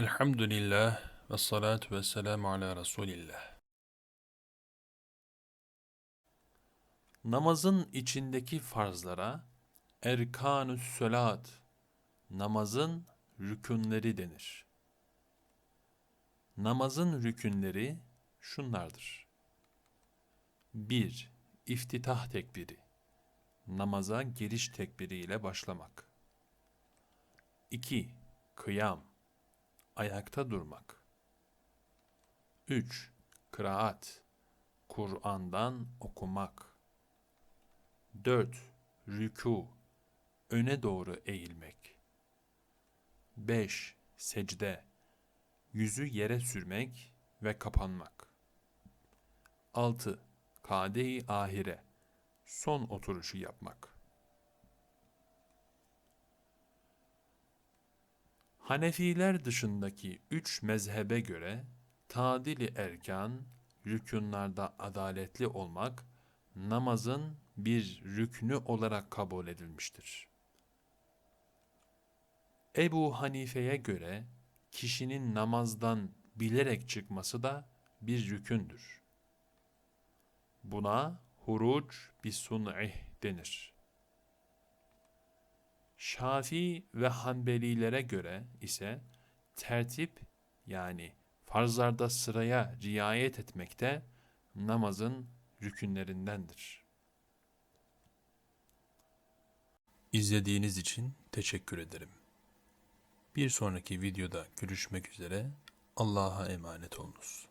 Elhamdülillah ve salatu ve selamu ala Resulillah. Namazın içindeki farzlara erkanü's sölat, namazın rükünleri denir. Namazın rükünleri şunlardır. 1. İftitah tekbiri. Namaza giriş tekbiri ile başlamak. 2. Kıyam. Ayakta durmak. 3. Kıraat. Kur'an'dan okumak. 4. Rükû. Öne doğru eğilmek. 5. Secde. Yüzü yere sürmek ve kapanmak. 6. Kade-i ahire. Son oturuşu yapmak. Hanefiler dışındaki üç mezhebe göre tadili erkan, rükünlarda adaletli olmak, namazın bir rüknü olarak kabul edilmiştir. Ebu Hanife'ye göre kişinin namazdan bilerek çıkması da bir rükündür. Buna huruc bi sun'ih denir. Şafii ve Hanbelilere göre ise tertip yani farzlarda sıraya riayet etmekte namazın rükünlerindendir. İzlediğiniz için teşekkür ederim. Bir sonraki videoda görüşmek üzere. Allah'a emanet olunuz.